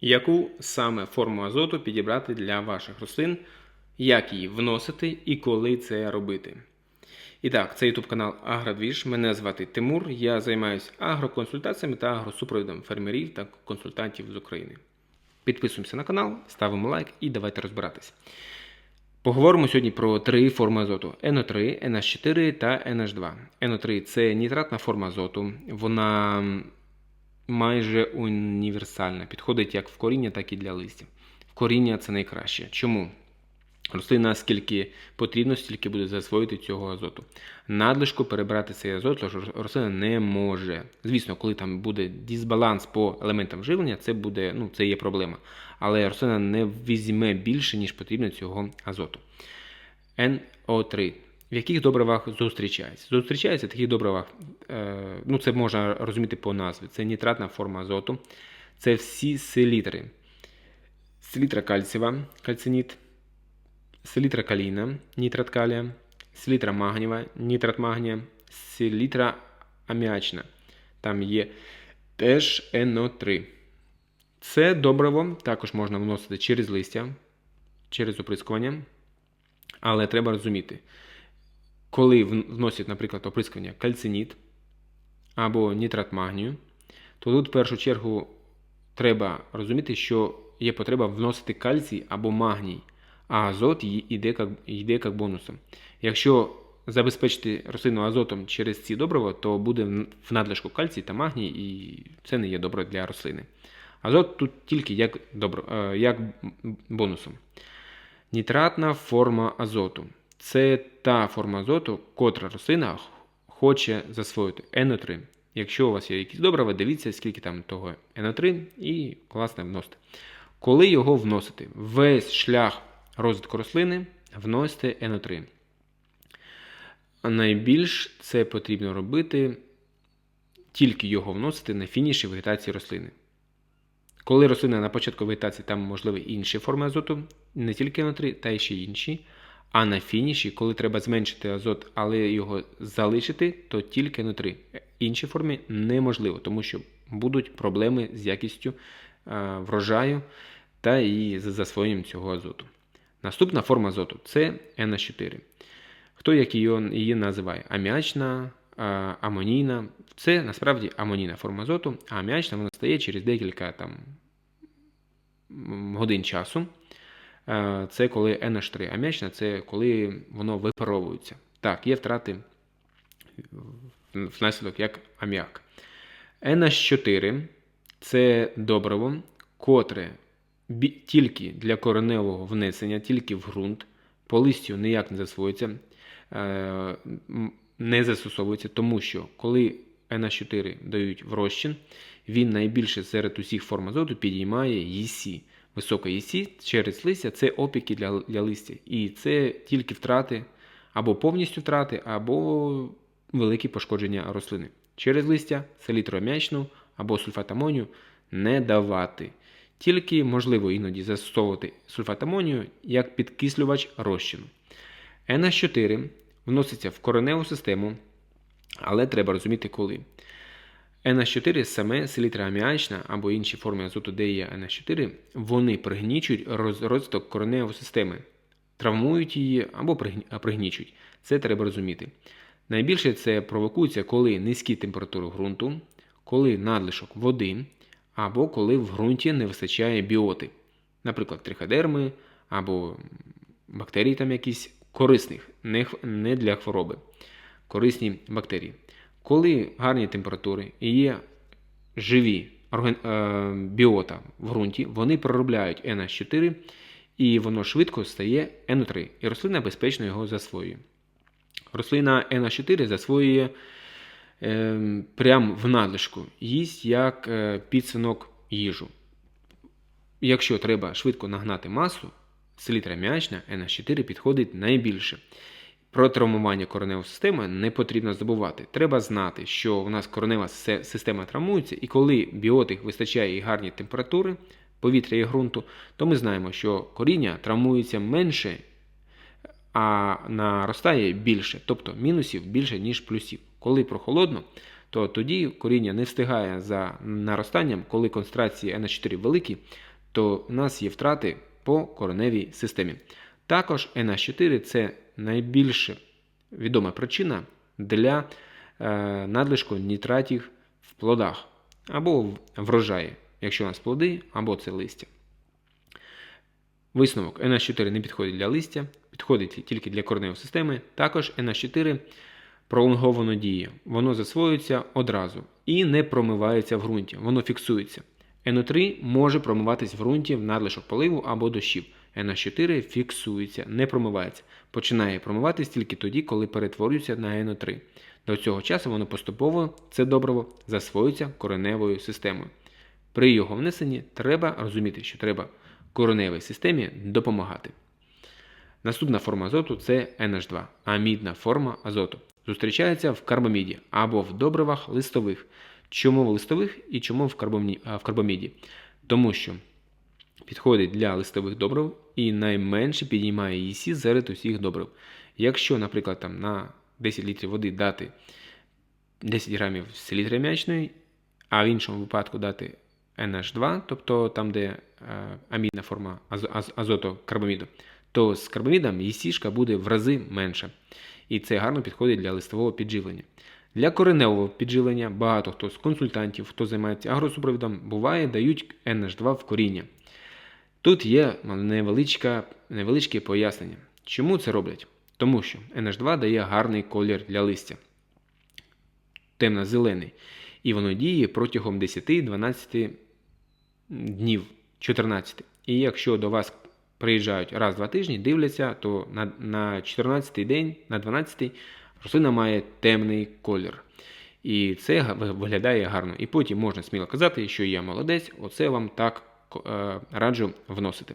Яку саме форму азоту підібрати для ваших рослин, як її вносити і коли це робити? І так, це YouTube канал Агродвіж. Мене звати Тимур. Я займаюся агроконсультаціями та агросупровідом фермерів та консультантів з України. Підписуємося на канал, ставимо лайк і давайте розбиратись. Поговоримо сьогодні про три форми азоту: NO3, NH4 та NH2. NO3 це нітратна форма азоту. Вона майже універсальна. Підходить як в коріння, так і для листя. В коріння це найкраще. Чому? Рослина скільки потрібно, стільки буде засвоїти цього азоту. Надлишку перебрати цей азот тож рослина не може. Звісно, коли там буде дисбаланс по елементам живлення, це буде, ну, це є проблема. Але рослина не візьме більше, ніж потрібно цього азоту. НО3. В яких добривах зустрічається? Зустрічається в таких добривах, е, ну це можна розуміти по назві. Це нітратна форма азоту, це всі селітри. Селітра кальцієва, кальциніт, селітра калійна, нітрат калія, селітра магнієва, нітрат магнія, селітра аміачна. Там є теж НО3. Це добриво також можна вносити через листя, через оприскування. Але треба розуміти, коли вносять, наприклад, оприскування кальциніт або нітрат магнію, то тут в першу чергу треба розуміти, що є потреба вносити кальцій або магній, а азот йде як, йде як бонусом. Якщо забезпечити рослину азотом через ці добрива, то буде в надлишку кальцій та магній, і це не є добре для рослини. Азот тут тільки як, добро, е, як бонусом. Нітратна форма азоту. Це та форма азоту, котра рослина хоче засвоїти НО3. Якщо у вас є якісь добрива, дивіться, скільки там того НО3 і класно вносите. Коли його вносити? Весь шлях розвитку рослини вносите НО3. Найбільш це потрібно робити, тільки його вносити на фініші вегетації рослини. Коли рослина на початку вегетації, там можливі інші форми азоту, не тільки НО3, та й ще інші. А на фініші, коли треба зменшити азот, але його залишити, то тільки НО3. Інші форми неможливо, тому що будуть проблеми з якістю врожаю та і з засвоєнням цього азоту. Наступна форма азоту це NH4. Хто як її, називає? Аміачна, амонійна. Це насправді амонійна форма азоту, а аміачна вона стає через декілька там, годин часу. Це коли NH3 аміачна, це коли воно випаровується. Так, є втрати внаслідок як аміак. NH4 це добриво, котре тільки для кореневого внесення, тільки в ґрунт, по листю ніяк не засвоюється, е, не застосовується, тому що коли NH4 дають в розчин, він найбільше серед усіх форм азоту підіймає ЄСі. Висока ЄСі через листя це опіки для для листя. І це тільки втрати або повністю втрати, або великі пошкодження рослини. Через листя селітроам'ячну або сульфат амонію не давати. Тільки можливо іноді застосовувати сульфат амонію як підкислювач розчину. NH4 вноситься в кореневу систему, але треба розуміти коли. NH4 саме селітра аміачна або інші форми азоту, де є NH4, вони пригнічують розвиток кореневої системи, травмують її або пригнічують. Це треба розуміти. Найбільше це провокується, коли низькі температури ґрунту, коли надлишок води, або коли в ґрунті не вистачає біоти, наприклад, триходерми або бактерій там якісь корисних, не для хвороби, корисні бактерії. Коли гарні температури і є живі е, біота в ґрунті, вони проробляють NH4 і воно швидко стає NO3, і рослина безпечно його засвоює. Рослина NH4 засвоює е, прямо в надлишку, їсть як е, підсинок їжу. Якщо треба швидко нагнати масу, селітра м'ячна NH4 підходить найбільше. Про травмування кореневої системи не потрібно забувати. Треба знати, що у нас коренева система травмується, і коли біотик вистачає і гарні температури, повітря і ґрунту, то ми знаємо, що коріння травмується менше, а наростає більше, тобто мінусів більше, ніж плюсів. Коли прохолодно, то тоді коріння не встигає за наростанням, коли концентрації NH4 великі, то у нас є втрати по кореневій системі. Також NH4 це найбільш відома причина для е, надлишку нітратів в плодах або в врожаї, якщо у нас плоди, або це листя. Висновок NH4 не підходить для листя, підходить тільки для кореневої системи. Також NH4 пролонговано діє. Воно засвоюється одразу і не промивається в ґрунті, воно фіксується. NO3 може промиватись в ґрунті в надлишок поливу або дощів. NH4 фіксується, не промивається. Починає промиватись тільки тоді, коли перетворюється на NO3. До цього часу воно поступово, це добриво, засвоюється кореневою системою. При його внесенні треба розуміти, що треба кореневій системі допомагати. Наступна форма азоту це NH2, амідна форма азоту. Зустрічається в карбаміді або в добривах листових. Чому в листових і чому в карбаміді? Тому що підходить для листових добрив і найменше піднімає її серед усіх добрив. Якщо, наприклад, там на 10 літрів води дати 10 грамів селітри м'ячної, а в іншому випадку дати NH2, тобто там, де е, амідна форма азоту карбаміду, то з карбамідом її сішка буде в рази менша. І це гарно підходить для листового підживлення. Для кореневого підживлення багато хто з консультантів, хто займається агросупровідом, буває, дають NH2 в коріння. Тут є невеличке, пояснення. Чому це роблять? Тому що NH2 дає гарний колір для листя, темно-зелений. І воно діє протягом 10-12 днів, 14. І якщо до вас приїжджають раз-два тижні, дивляться, то на на 14-й день, на 12-й рослина має темний колір. І це виглядає гарно. І потім можна сміло казати, що я молодець, оце вам так раджу вносити.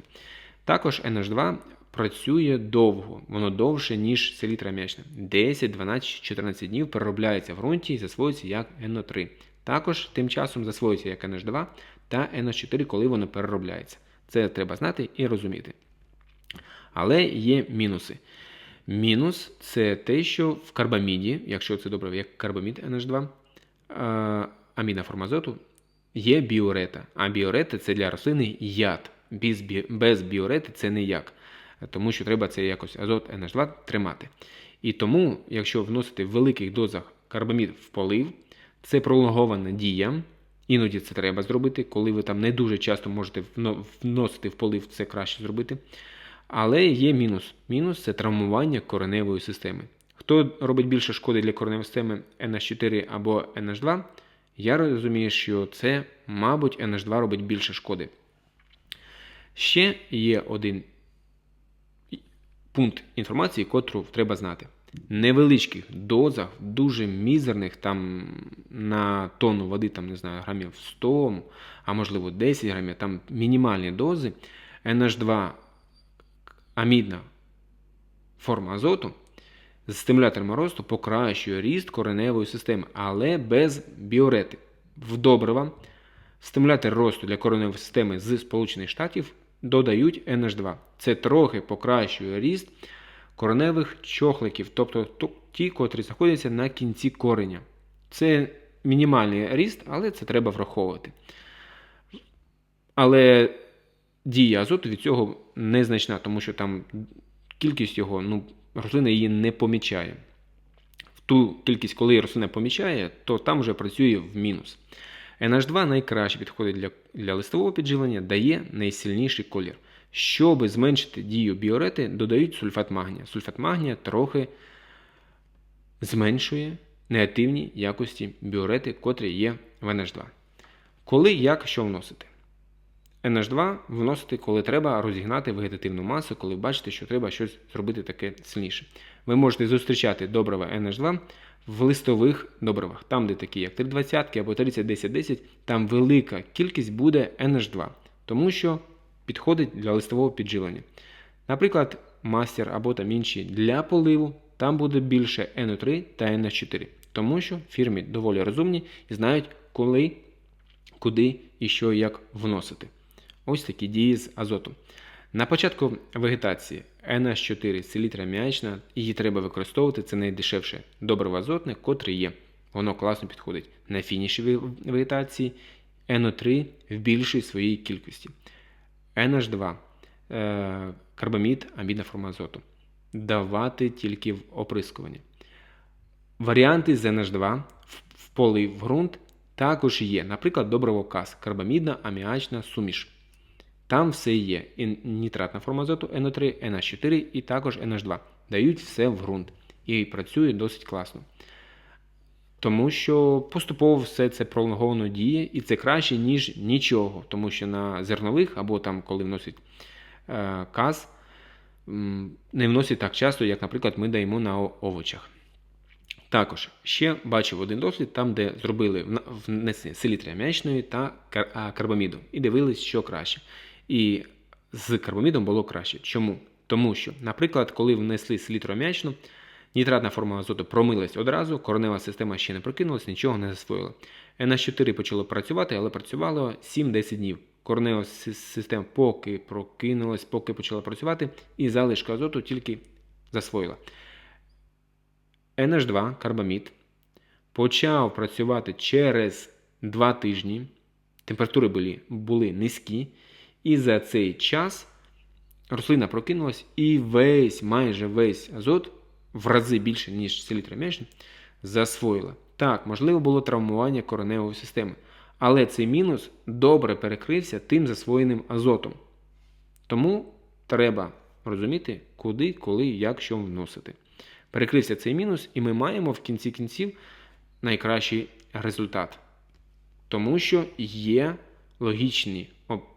Також NH2 працює довго, воно довше, ніж селітра м'ячна. 10, 12, 14 днів переробляється в ґрунті і засвоюється як NO3. Також тим часом засвоюється як NH2 та NH4, коли воно переробляється. Це треба знати і розуміти. Але є мінуси. Мінус це те, що в карбаміді, якщо це добре, як карбамід NH2, аміна форма азоту, є біорета. А біорета це для рослини яд. Без, бі... без біорети це не як. Тому що треба це якось азот NH2 тримати. І тому, якщо вносити в великих дозах карбамід в полив, це пролонгована дія. Іноді це треба зробити, коли ви там не дуже часто можете вносити в полив, це краще зробити. Але є мінус. Мінус це травмування кореневої системи. Хто робить більше шкоди для кореневої системи NH4 або NH2, я розумію, що це, мабуть, NH2 робить більше шкоди. Ще є один пункт інформації, котру треба знати невеличких дозах, дуже мізерних, там на тонну води, там, не знаю, грамів 100, а можливо 10 грамів, там мінімальні дози NH2 амідна форма азоту з стимулятором росту покращує ріст кореневої системи, але без біорети. В добрива стимулятор росту для кореневої системи з Сполучених Штатів додають NH2. Це трохи покращує ріст кореневих чохликів, тобто ті, котрі знаходяться на кінці кореня. Це мінімальний ріст, але це треба враховувати. Але дія азоту від цього незначна, тому що там кількість його, ну, рослина її не помічає. В ту кількість, коли рослина помічає, то там вже працює в мінус. NH2 найкраще підходить для для листового підживлення, дає найсильніший колір. Щоб зменшити дію біорети, додають сульфат магнія. Сульфат магнія трохи зменшує негативні якості біорети, котрі є в NH2. Коли як що вносити? NH2 вносити, коли треба розігнати вегетативну масу, коли бачите, що треба щось зробити таке сильніше. Ви можете зустрічати добрива NH2 в листових добривах, там, де такі, як 320 або 30-10-10, там велика кількість буде NH2, тому що підходить для листового підживлення. Наприклад, мастер або там інші для поливу, там буде більше NO3 та NH4, тому що фірми доволі розумні і знають, коли, куди і що як вносити. Ось такі дії з азотом. На початку вегетації NH4 селітра м'ячна, її треба використовувати, це найдешевше добриво азотне, котре є. воно класно підходить на фініші вегетації, НО3 в більшій своїй кількості. NH2, е, карбамід, амідна форма азоту. Давати тільки в оприскуванні. Варіанти з NH2 в- полив в ґрунт також є. Наприклад, добриво КАС, карбамідна аміачна суміш. Там все є. І нітратна форма азоту NO3, NH4 і також NH2. Дають все в ґрунт. І працює досить класно. Тому що поступово все це пролонговано діє, і це краще, ніж нічого. Тому що на зернових або там, коли вносять е, каз, не вносять так часто, як, наприклад, ми даємо на овочах. Також ще бачив один дослід, там, де зробили внесення селітри аміачної та карбаміду, і дивились, що краще. І з карбамідом було краще. Чому? Тому що, наприклад, коли внесли селітру аміачну, нітратна форма азоту промилась одразу, коренева система ще не прокинулась, нічого не засвоїла. NH4 почало працювати, але працювало 7-10 днів. Коренева система поки прокинулась, поки почала працювати, і залишка азоту тільки засвоїла. NH2 карбамід почав працювати через 2 тижні. Температури були, були низькі, і за цей час рослина прокинулась і весь, майже весь азот в рази більше, ніж селітра м'ячна, засвоїла. Так, можливо, було травмування кореневої системи, але цей мінус добре перекрився тим засвоєним азотом. Тому треба розуміти, куди, коли, як що вносити. Перекрився цей мінус, і ми маємо в кінці кінців найкращий результат. Тому що є логічні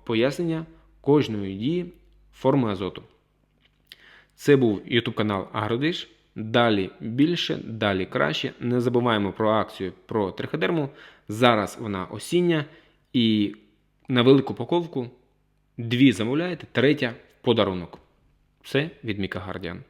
пояснення кожної дії форми азоту. Це був YouTube канал Агродиш. Далі більше, далі краще. Не забуваємо про акцію про триходерму. Зараз вона осіння. І на велику упаковку дві замовляєте, третя в подарунок. Все від Міка Гардіан.